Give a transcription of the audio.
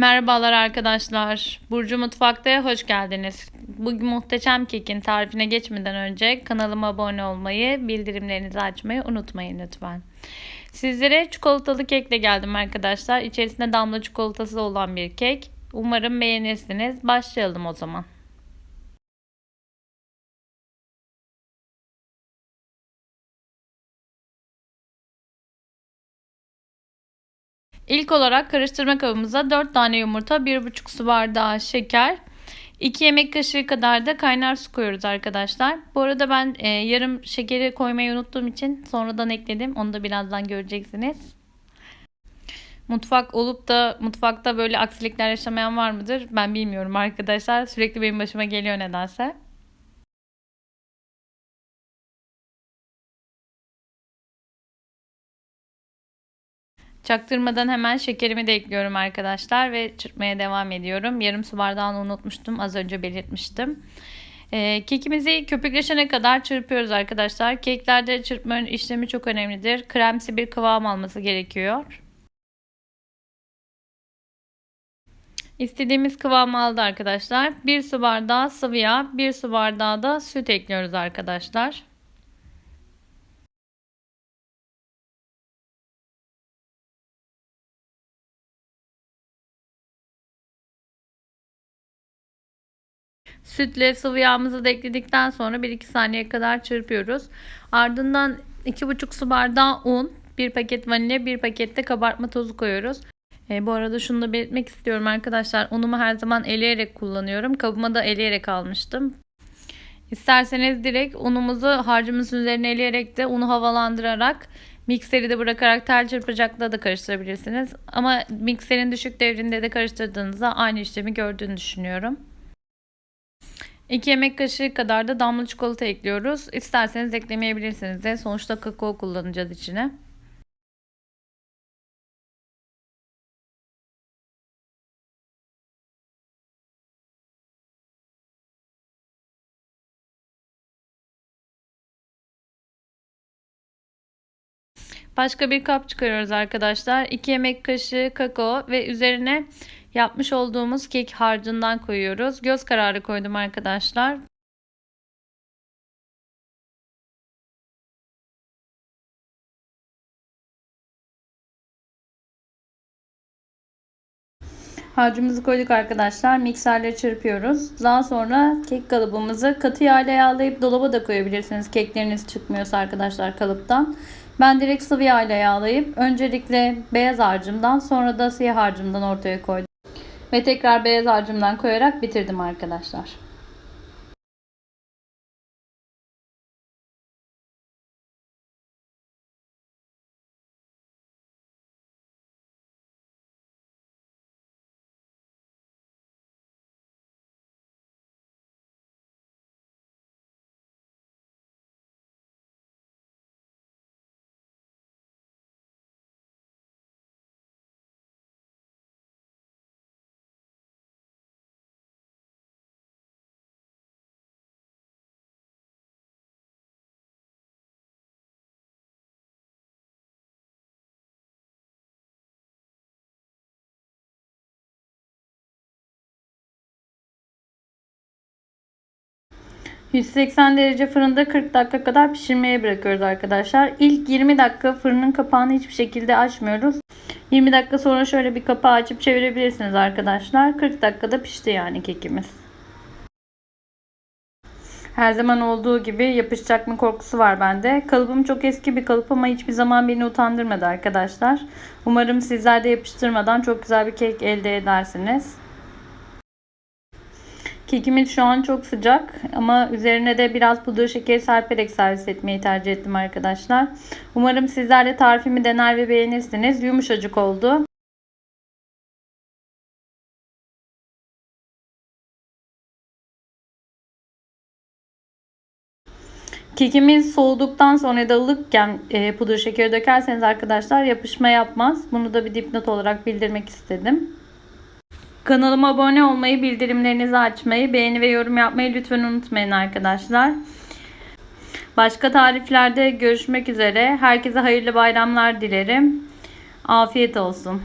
Merhabalar arkadaşlar. Burcu Mutfak'ta hoş geldiniz. Bu muhteşem kekin tarifine geçmeden önce kanalıma abone olmayı, bildirimlerinizi açmayı unutmayın lütfen. Sizlere çikolatalı kekle geldim arkadaşlar. İçerisinde damla çikolatası olan bir kek. Umarım beğenirsiniz. Başlayalım o zaman. İlk olarak karıştırma kabımıza 4 tane yumurta, 1,5 su bardağı şeker, 2 yemek kaşığı kadar da kaynar su koyuyoruz arkadaşlar. Bu arada ben e, yarım şekeri koymayı unuttuğum için sonradan ekledim. Onu da birazdan göreceksiniz. Mutfak olup da mutfakta böyle aksilikler yaşamayan var mıdır? Ben bilmiyorum arkadaşlar. Sürekli benim başıma geliyor nedense. Çaktırmadan hemen şekerimi de ekliyorum arkadaşlar ve çırpmaya devam ediyorum. Yarım su bardağını unutmuştum. Az önce belirtmiştim. Ee, kekimizi köpükleşene kadar çırpıyoruz arkadaşlar. Keklerde çırpma işlemi çok önemlidir. Kremsi bir kıvam alması gerekiyor. İstediğimiz kıvamı aldı arkadaşlar. 1 su bardağı sıvı yağ, 1 su bardağı da süt ekliyoruz arkadaşlar. Sütle sıvı yağımızı da ekledikten sonra 1-2 saniye kadar çırpıyoruz. Ardından 2,5 su bardağı un, 1 paket vanilya, 1 paket de kabartma tozu koyuyoruz. E, bu arada şunu da belirtmek istiyorum arkadaşlar. Unumu her zaman eleyerek kullanıyorum. Kabıma da eleyerek almıştım. İsterseniz direkt unumuzu harcımızın üzerine eleyerek de unu havalandırarak mikseri de bırakarak tel çırpacakla da karıştırabilirsiniz. Ama mikserin düşük devrinde de karıştırdığınızda aynı işlemi gördüğünü düşünüyorum. 2 yemek kaşığı kadar da damla çikolata ekliyoruz. İsterseniz eklemeyebilirsiniz de. Sonuçta kakao kullanacağız içine. Başka bir kap çıkarıyoruz arkadaşlar. 2 yemek kaşığı kakao ve üzerine yapmış olduğumuz kek harcından koyuyoruz. Göz kararı koydum arkadaşlar. Harcımızı koyduk arkadaşlar. Mikserle çırpıyoruz. Daha sonra kek kalıbımızı katı yağla yağlayıp dolaba da koyabilirsiniz. Kekleriniz çıkmıyorsa arkadaşlar kalıptan. Ben direkt sıvı yağla yağlayıp öncelikle beyaz harcımdan sonra da siyah harcımdan ortaya koydum. Ve tekrar beyaz harcımdan koyarak bitirdim arkadaşlar. 180 derece fırında 40 dakika kadar pişirmeye bırakıyoruz arkadaşlar. İlk 20 dakika fırının kapağını hiçbir şekilde açmıyoruz. 20 dakika sonra şöyle bir kapağı açıp çevirebilirsiniz arkadaşlar. 40 dakikada pişti yani kekimiz. Her zaman olduğu gibi yapışacak mı korkusu var bende. Kalıbım çok eski bir kalıp ama hiçbir zaman beni utandırmadı arkadaşlar. Umarım sizler de yapıştırmadan çok güzel bir kek elde edersiniz. Kekimiz şu an çok sıcak ama üzerine de biraz pudra şekeri serperek servis etmeyi tercih ettim arkadaşlar. Umarım sizler de tarifimi dener ve beğenirsiniz. Yumuşacık oldu. Kekimiz soğuduktan sonra da ılıkken e, pudra şekeri dökerseniz arkadaşlar yapışma yapmaz. Bunu da bir dipnot olarak bildirmek istedim. Kanalıma abone olmayı, bildirimlerinizi açmayı, beğeni ve yorum yapmayı lütfen unutmayın arkadaşlar. Başka tariflerde görüşmek üzere. Herkese hayırlı bayramlar dilerim. Afiyet olsun.